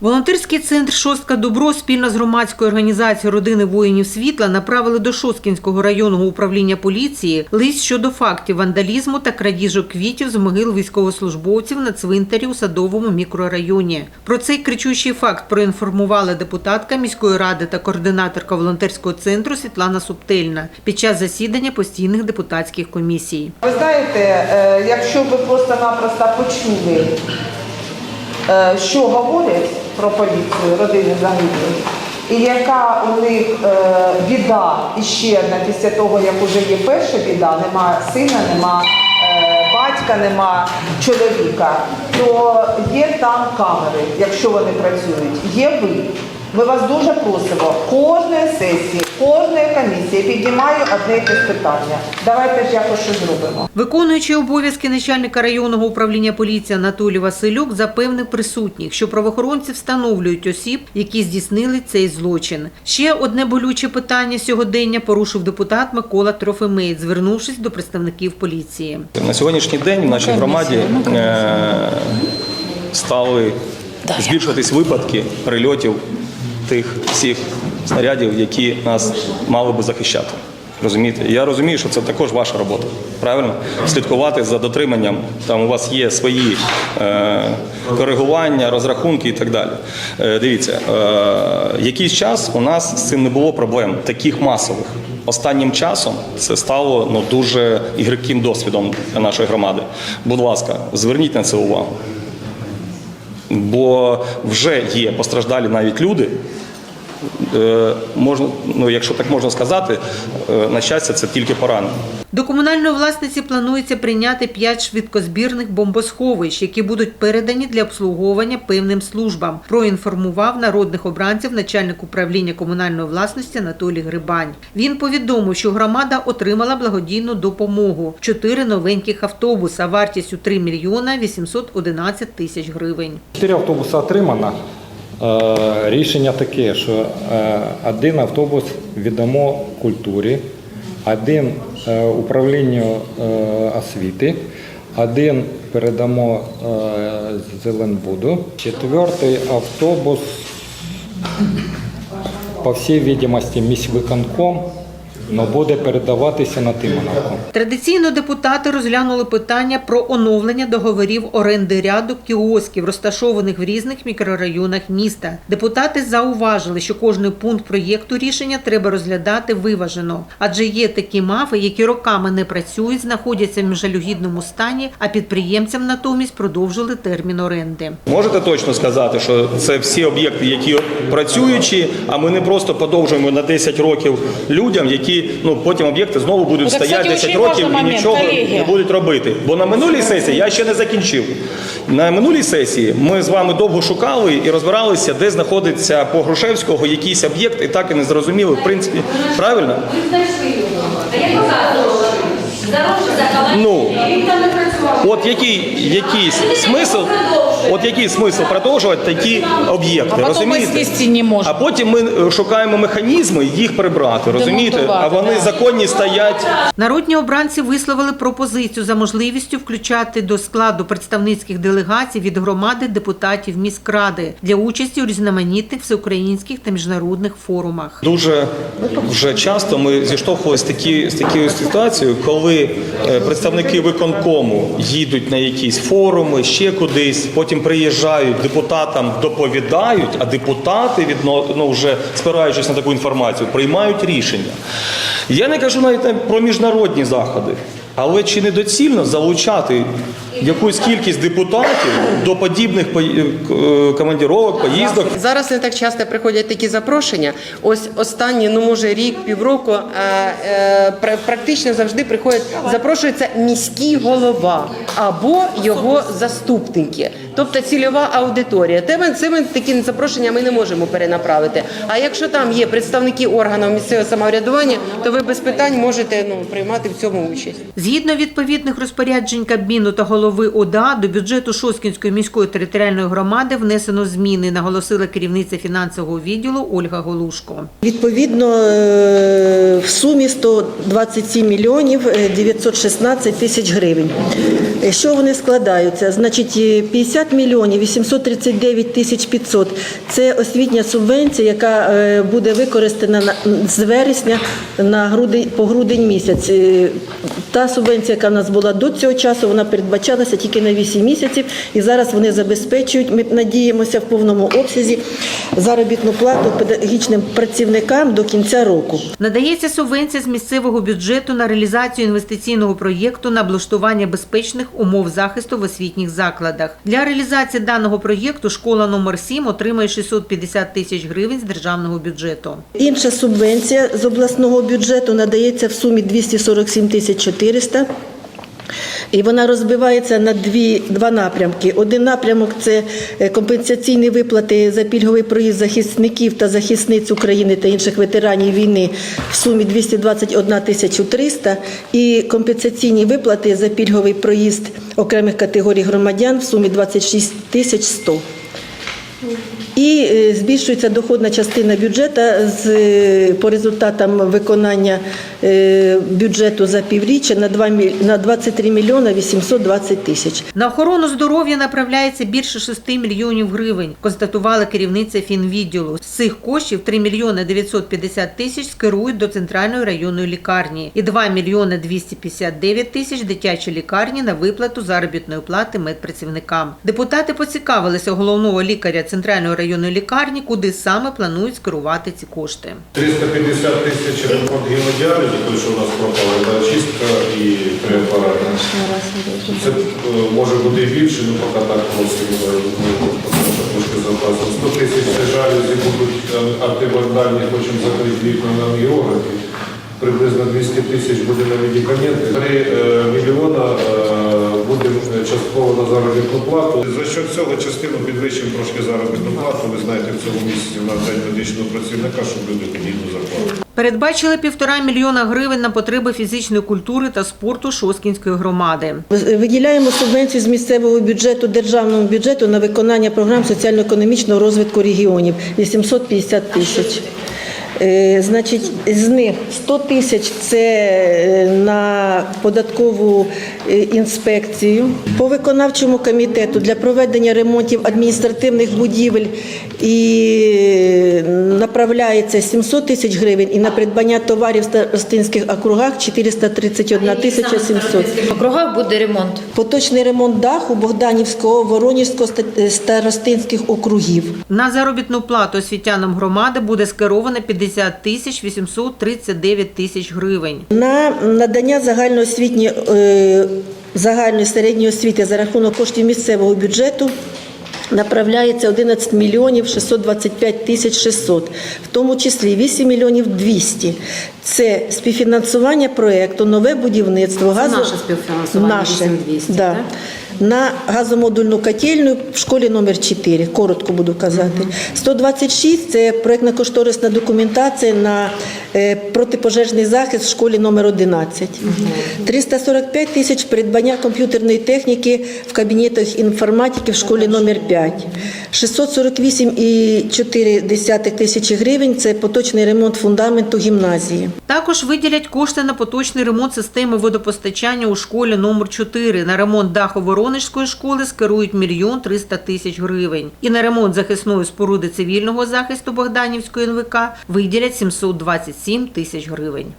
Волонтерський центр Шостка Добро спільно з громадською організацією родини воїнів світла направили до Шосткінського районного управління поліції лист щодо фактів вандалізму та крадіжок квітів з могил військовослужбовців на цвинтарі у садовому мікрорайоні. Про цей кричущий факт проінформувала депутатка міської ради та координаторка волонтерського центру Світлана Субтельна під час засідання постійних депутатських комісій. Ви знаєте, е, якщо ви просто-напросто почули, е, що говорять про поліцію родини загиблих, і яка у них е, біда іще одна після того, як уже є перша біда, нема сина, нема е, батька, нема чоловіка, то є там камери, якщо вони працюють, є ви. Ми вас дуже просимо. Кожної сесії, кожної комісії піднімаю одне і те ж питання. Давайте ж якось щось зробимо. Виконуючий обов'язки начальника районного управління поліції Анатолій Василюк запевнив присутніх, що правоохоронці встановлюють осіб, які здійснили цей злочин. Ще одне болюче питання сьогодення порушив депутат Микола Трофимець, звернувшись до представників поліції. На сьогоднішній день в нашій громаді е, стали збільшуватись випадки прильотів тих всіх снарядів, які нас мали би захищати. Розумієте? Я розумію, що це також ваша робота. Правильно? Слідкувати за дотриманням. Там у вас є свої е, коригування, розрахунки і так далі. Е, дивіться, е, якийсь час у нас з цим не було проблем, таких масових. Останнім часом це стало ну, дуже гірким досвідом нашої громади. Будь ласка, зверніть на це увагу. Бо вже є постраждалі навіть люди. Е, можна, ну, якщо так можна сказати, е, на щастя, це тільки поранення. До комунальної власниці планується прийняти п'ять швидкозбірних бомбосховищ, які будуть передані для обслуговування певним службам. Проінформував народних обранців начальник управління комунальної власності Анатолій Грибань. Він повідомив, що громада отримала благодійну допомогу: чотири новеньких автобуса вартістю 3 мільйона 811 тисяч гривень. Чотири автобуси отримано. Е, Рішення таке, що е, один автобус віддамо культурі, один е, управлінню освіти, один передамо Зеленбуду, четвертий автобус, по всій відомості, міськвиконком, але буде передаватися на Тимоновку. Традиційно депутати розглянули питання про оновлення договорів оренди ряду кіосків, розташованих в різних мікрорайонах міста. Депутати зауважили, що кожний пункт проєкту рішення треба розглядати виважено, адже є такі мафи, які роками не працюють, знаходяться в жалюгідному стані, а підприємцям натомість продовжили термін оренди. Можете точно сказати, що це всі об'єкти, які працюючі, а ми не просто подовжуємо на 10 років людям, які ну потім об'єкти знову будуть Ну, так, стояти кстати, 10 очень років і момент, нічого колеги. не будуть робити. Бо на минулій сесії я ще не закінчив. На минулій сесії ми з вами довго шукали і розбиралися, де знаходиться по Грушевського якийсь об'єкт, і так і не зрозуміли, в принципі, правильно? Ну, от який, який смисл, от який смисл продовжувати такі об'єкти, А потім розумієте? ми не можемо. А потім ми е, шукаємо механізми їх прибрати, розумієте? А Вони законні стоять. Народні обранці висловили пропозицію за можливістю включати до складу представницьких делегацій від громади депутатів міськради для участі у різноманітних всеукраїнських та міжнародних форумах. Дуже вже часто ми зіштовхувалися з такі з такою ситуацією, коли е, представники виконкому їдуть на якісь форуми, ще кудись, потім приїжджають депутатам, доповідають, а депутати відно, ну, вже спираючись на таку інформацію, приймають рішення. Я не кажу навіть про міжнародні заходи. Але чи недоцільно залучати якусь кількість депутатів до подібних пої- е, командіровок, поїздок? Зараз не так часто приходять такі запрошення. Ось останні, ну може рік, півроку, е, е, практично завжди приходять, запрошується міський голова або його заступники, тобто цільова аудиторія. Теми цими такі запрошення ми не можемо перенаправити. А якщо там є представники органів місцевого самоврядування, то ви без питань можете ну приймати в цьому участь. Згідно відповідних розпоряджень Кабміну та голови голови ОДА до бюджету Шосткінської міської територіальної громади внесено зміни, наголосила керівниця фінансового відділу Ольга Голушко. Відповідно, е, в сумі 127 мільйонів е, 916 тисяч гривень. Е, Що вони складаються? Значить, е, 50 мільйонів 839 тисяч 500 – це освітня субвенція, яка е, буде використана з вересня на грудень, по грудень місяць. Та субвенція, яка в нас була до цього часу, вона передбачалася тільки на 8 місяців, і зараз вони забезпечують, ми надіємося, в повному обсязі заробітну плату педагогічним працівникам до кінця року. Надається субвенція з місцевого бюджету на реалізацію інвестиційного проєкту на облаштування безпечних умов захисту в освітніх закладах. Для реалізації даного проєкту школа номер 7 отримає 650 тисяч гривень з державного бюджету. Інша субвенція з обласного бюджету надається в сумі 247 тисяч 400. І вона розбивається на дві, два напрямки. Один напрямок це е, компенсаційні виплати за пільговий проїзд захисників та захисниць України та інших ветеранів війни в сумі 221 тисячу 300 і компенсаційні виплати за пільговий проїзд окремих категорій громадян в сумі 26 тисяч 100. І е, збільшується доходна частина бюджету з, е, по результатам виконання е, бюджету за півріччя на, 2, міль- на 23 мільйони 820 тисяч. На охорону здоров'я направляється більше 6 мільйонів гривень, констатувала керівниця фінвідділу. З цих коштів 3 мільйони 950 тисяч скерують до центральної районної лікарні і 2 мільйони 259 тисяч дитячій лікарні на виплату заробітної плати медпрацівникам. Депутати поцікавилися головного лікаря центральної районної лікарні, куди саме планують скерувати ці кошти. 350 тисяч ремонт гемодіалізу, той, що у нас пропало, це очистка і три апарати. Це е, може бути і більше, ну поки так просимо, трошки запасом. 100 тисяч це жалюзі будуть е, антивандальні, хочемо закрити вікна на географі. Приблизно 200 тисяч буде на медикаменти. 3 е, мільйона частково на заробітну плату. За що цього частину підвищимо трошки заробітну плату. Ви знаєте, в цьому місяці в нас день медичного працівника, щоб люди підійдуть зарплату. Передбачили півтора мільйона гривень на потреби фізичної культури та спорту Шосткінської громади. Виділяємо субвенцію з місцевого бюджету державному бюджету на виконання програм соціально-економічного розвитку регіонів 850 тисяч. Е, Значить, з них 100 тисяч це е, на податкову е, інспекцію. По виконавчому комітету для проведення ремонтів адміністративних будівель і направляється 700 тисяч гривень і на придбання товарів в старостинських округах 431 тисяча 700. В округах буде ремонт. Поточний ремонт даху Богданівського, Воронівського старостинських округів. На заробітну плату освітянам громади буде скеровано 50 тисяч 839 тисяч гривень. На надання загальноосвітньої е, загальної середньої освіти за рахунок коштів місцевого бюджету направляється 11 мільйонів 625 тисяч 600, в тому числі 8 мільйонів 200. Це співфінансування проєкту «Нове будівництво». газу... наше співфінансування, Наше, 8200, да. так? На газомодульну котельну в школі номер 4, коротко буду казати. 126 – це проєктно-кошторисна документація на протипожежний захист в школі номер 11. 345 тисяч придбання комп'ютерної техніки в кабінетах інформатики в школі номер 5. 648,4 тисячі гривень – це поточний ремонт фундаменту гімназії. Також виділять кошти на поточний ремонт системи водопостачання у школі номер 4 На ремонт даху Воронежської школи скерують мільйон 300 тисяч гривень. І на ремонт захисної споруди цивільного захисту Богданівської НВК виділять 727 тисяч гривень.